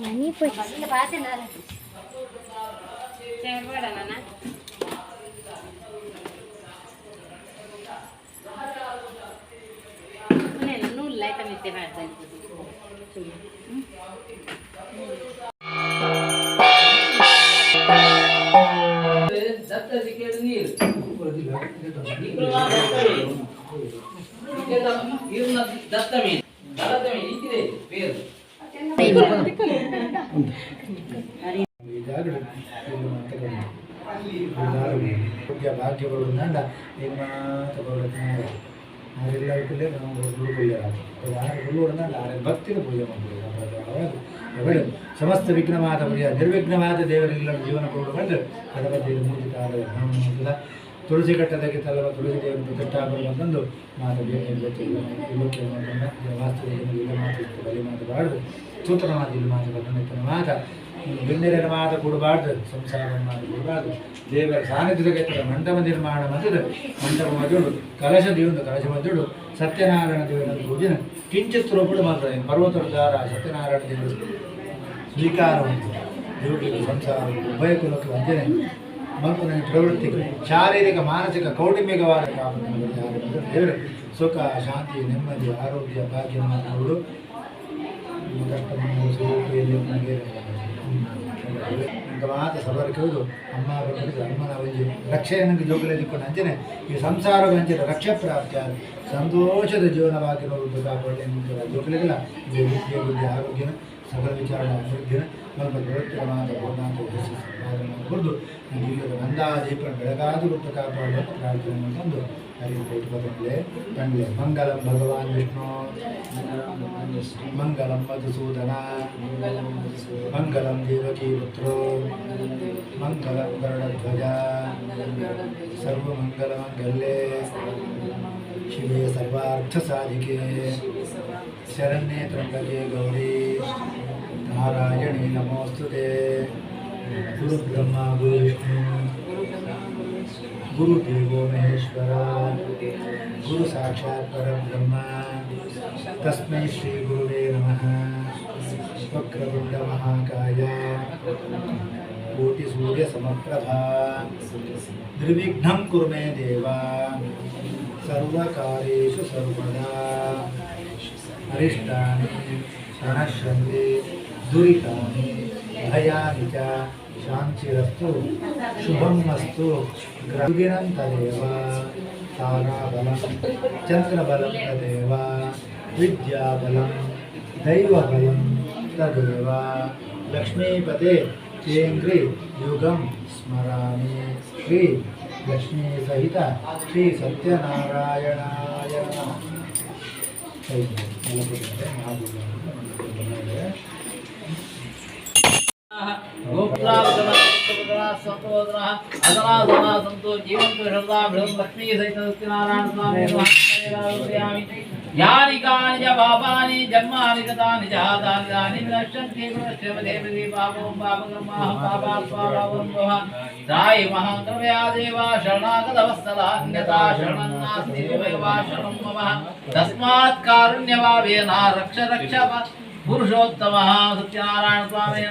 Money పోయి నువ్వు light మిస్తే ಮಾಡ್ತಾನೆ ದತ್ತಮಿ ದತ್ತಮಿ ಇಕ್ಕಿದೆ ಬೇರು ಭಾಗ್ಯಗಳು ನಿಮ್ಮ ತಗೊಳ್ಳುತ್ತೆ ಆರೆಲ್ಲರಿಗೂ ನಾವು ಗುರುಗಳು ಆರು ಭಕ್ತಿನ ಪೂಜೆ ಮಾಡಬಹುದು ಸಮಸ್ತ ವಿಘ್ನವಾದ ನಿರ್ವಿಘ್ನವಾದ ದೇವರೆಲ್ಲ ಜೀವನ ಕೊಡುವಂತೆ ಗಣಪತಿ ಮೂಜಿತಾದ ಬ್ರಾಹ್ಮಣ ತುಳಸಿ ಕಟ್ಟದಕ್ಕೆ ತಲವ ತುಳಸಿ ದೇವರು ಕಟ್ಟಾಗಲು ಅಂತಂದು ಮಾತು ಇಲ್ಲಕ್ಕೆ ವಾಸ್ತು ಇಲ್ಲ ಮಾತು ಬಲಿ ಮಾತಬಾರ್ದು ಸೂತ್ರ ಮಾತು ಮಾತು ಬಂದ ಮಾತ ಬೆನ್ನೆರನ ಮಾತ ಕೊಡಬಾರ್ದು, ಸಂಸಾರವನ್ನು ಮಾತು ಕೊಡಬಾರ್ದು. ದೇವರ ಸಾನ್ನಿಧ್ಯದ ಮಂಟಪ ನಿರ್ಮಾಣ ಮಧ್ಯದ ಮಂಟಪ ಮದುಳು ಕಲಶ ದೇವನ ಕಲಶ ಮದುಳು ಸತ್ಯನಾರಾಯಣ ದೇವರ ಪೂಜೆನ ಕಿಂಚಿತ್ ರೂಪಗಳು ಮಾತ್ರ ಪರ್ವತದ ದಾರ ಸತ್ಯನಾರಾಯಣ ದೇವರು ಸ್ವೀಕಾರ ದೇವರಿಗೆ ಸಂಸಾರ ಉಭಯ ಕುಲಕ್ಕೆ ವಂಚನೆ ಮನುಷ್ಯನ ಪ್ರವೃತ್ತಿ ಶಾರೀರಿಕ, ಮಾನಸಿಕ, ಕೌಟುಂಬಿಕವಾದ ಸುಖ, ಶಾಂತಿ, ನೆಮ್ಮದಿ, ಆರೋಗ್ಯ, ಭಾಗ್ಯ ಮಾತನಾಡುವುದು ಮಾತ ಸಬರ ಅಮ್ಮ ಅಮ್ಮನ ಒಂಜಿ ರಕ್ಷೆ ನನಗೆ ಅಂಚನೆ ಈ ಸಂಸಾರ ವಂಚಿತ ರಕ್ಷೆ ಪ್ರಾಪ್ತಿಯ ಸಂತೋಷದ ಜೀವನವಾಗಿರುವುದು ಕಾಪಾಡಲಿ ಆರೋಗ್ಯ ಆರೋಗ್ಯನ ಸಕಲ ವಿಚಾರ ಅಭಿವೃದ್ಧಿನ ಸ್ವಲ್ಪ ಪ್ರವೃತ್ತಿಯ ಮಾತ ಪೂರ್ಣಾಂತ ಕುರಿದು ಇಲ್ಲದ ನಂದಾದೀಪ ಬೆಳಗಾದು ರೂಪ ಕಾಪಾಡುವ ಪ್ರಾರ್ಥನೆ ತಂದು ಹರಿದು ಬಂಗಲೆ ಬಂಗಲೆ ಮಂಗಲಂ ಭಗವಾನ್ ವಿಷ್ಣು. ಮಂಗಲಂ ಮಧುಸೂದನ. ಮಂಗಲಂ ದೇವಕೀ ಪುತ್ರೋ. ಮಂಗಲಂ ಗರುಡಧ್ವಜ. ಸರ್ವಮಂಗಲಮಂಗಲ್ಯೆ. ಶಿವೇ ಸರ್ವಾರ್ಥಸಾಧಿಕೆ ಶರಣ್ಯೇ शरण्ये त्रंबके गौरी। नारायण नमोस्तुते गुरु ब्रह्मा गुरु विष्णु गुरु गुरुदेवो महेश्वर। गुरु साक्षात् परब्रह्म तस्मै श्रीगुरुवे नमः। वक्रतुण्डमहाकाय। कोटिसूर्यसमप्रभा। निर्विघ्नं कुरु मे देवा। सर्वकारेषु सर्वदा। अरिष्टानि प्रणश्यन्ति दुरीता भयानि च शान्तिरस्तु शुभम् अस्तु ग्रविरं तदेव ताराबलं चन्द्रबलं तदेव विद्याबलं दैवबलं तदेव। लक्ष्मीपदे केन्द्रि युगं स्मरामि। श्री लक्ष्मीसहित श्रीसत्यनारायणाय नमः। ಶ್ರೀ ಲಕ್ಷ್ಮೀ ಸಹಿತ ಶ್ರೀ ಸತ್ಯನಾರಾಯಣಾಯ ನಮಃ ಸಂತೋ ಜೀವಂತ ಶರದಾ ಬೃಹಂ ಲಕ್ಷ್ಮೀ ಸಹಿತ ಸತ್ಯನಾರಾಯಣ ಸ್ವಾಮಿ యాని కాని చ పాపాని జన్మాని గతాని చ తాని దాని నష్టంతి గుణశ్రమదేవి పాపం పాపకర్మాః పాపాత్పాపావం భవ సాయి మహాకృపయా దేవా శరణాగతవత్సలాన్యతా శరణం నాస్తి భగవా శరణం మమ. తస్మాత్ కారుణ్యభావేన రక్ష రక్ష పురుషోత్తమ సత్యనారాయణ స్వామి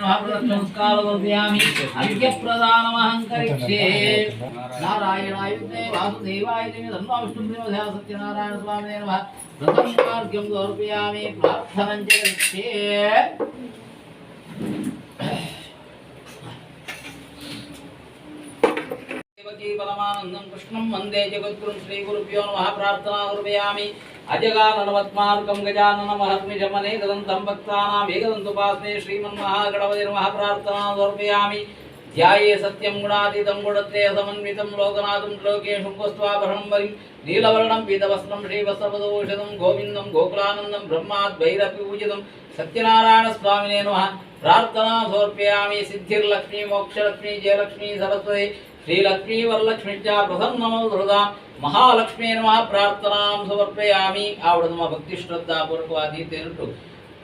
నమస్కారయామి అర్ఘ్యప్రదానమహంకరిక్షే నారాయణాయుధే వాసుదేవాయ ధన్వావిష్ణుదేవధ సత్యనారాయణ స్వామి నమ వ్రతం మార్గం సమర్పయామి ప్రార్థనం చే బలమానందం కృష్ణం వందే జగద్గురుం శ్రీ గురుభ్యో నమ ప్రార్థనా కుర్పయామి अजगाननवत्मार्कं गजाननमहत्मिजमने ददन्तं भक्तानामेकदन्तुपास्मे श्रीमन्महागणपतिर्मः प्रार्थनां समर्पयामि। ధ్యాయే సత్యం గుణాతీతం గుణత్రయ సమన్వితం లోకనాథం లోకేషుం గోస్వాపరం వరి నీలవర్ణం పీతవస్త్రం శ్రీవస్త్రపదూషితం గోవిందం గోకులానందం బ్రహ్మాద్ పూజితం సత్యనారాయణ స్వామినే నమ ప్రార్థనా సమర్పయామి సిద్ధిర్లక్ష్మి మోక్షలక్ష్మి జయలక్ష్మి సరస్వతి శ్రీలక్ష్మీ వరలక్ష్మిత్యా ప్రసన్నమౌ హృదా మహాలక్ష్మీ నమ ప్రార్థనాం సమర్పయామి ఆవిడ భక్తి శ్రద్ధ పూర్వక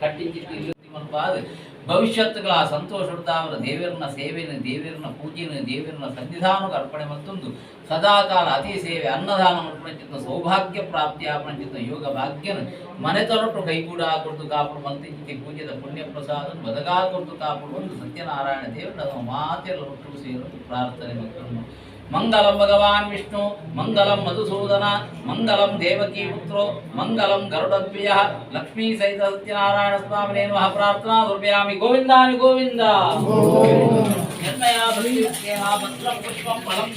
కట్టించి ಶ್ರೀಲಕ್ಷ್ಮೀ ಭವಿಷ್ಯತ್ಗಳ ಸಂತೋಷದ ಅವರ ದೇವರನ್ನ ಸೇವೆಯನ್ನು, ದೇವರನ್ನ ಪೂಜೆಯನ್ನು, ದೇವರನ್ನ ಸನ್ನಿಧಾನಕ್ಕೆ ಅರ್ಪಣೆ ಮತ್ತೊಂದು ಸದಾಕಾಲ ಅತಿ ಸೇವೆ ಅನ್ನದಾನ ಮಲ್ಪಣಿಚಿತ್ತ ಸೌಭಾಗ್ಯ ಪ್ರಾಪ್ತಿ ಪಂಚಿತ ಯೋಗ ಭಾಗ್ಯನ ಮನೆತೊರಟು ಕೈಗೂಡ ಕೊಡ್ತು ಕಾಪುಡು ಮಂತ್ರಿಚಿತಿ ಪೂಜೆದ ಪುಣ್ಯ ಪ್ರಸಾದ ಬದಗಾ ಕೊಡ್ತು ಕಾಪುಡು ಒಂದು ಸತ್ಯನಾರಾಯಣ ದೇವರ ಮಾತೆಲ್ಲ ಒಟ್ಟು ಸೇರಲು ಪ್ರಾರ್ಥನೆ ಮತ್ತೊಂದು మంగళం భగవాన్ విష్ణు మంగళం మధుసూదన మంగళం దేవకీపుత్రో మంగళం గరుడద్వయ లక్ష్మీ సైత సత్యనారాయణ స్వామి నేను ప్రార్థనా దుర్వ్యామి గోవిందాని గోవిందా. నిర్ణయా పుష్పం ఫలం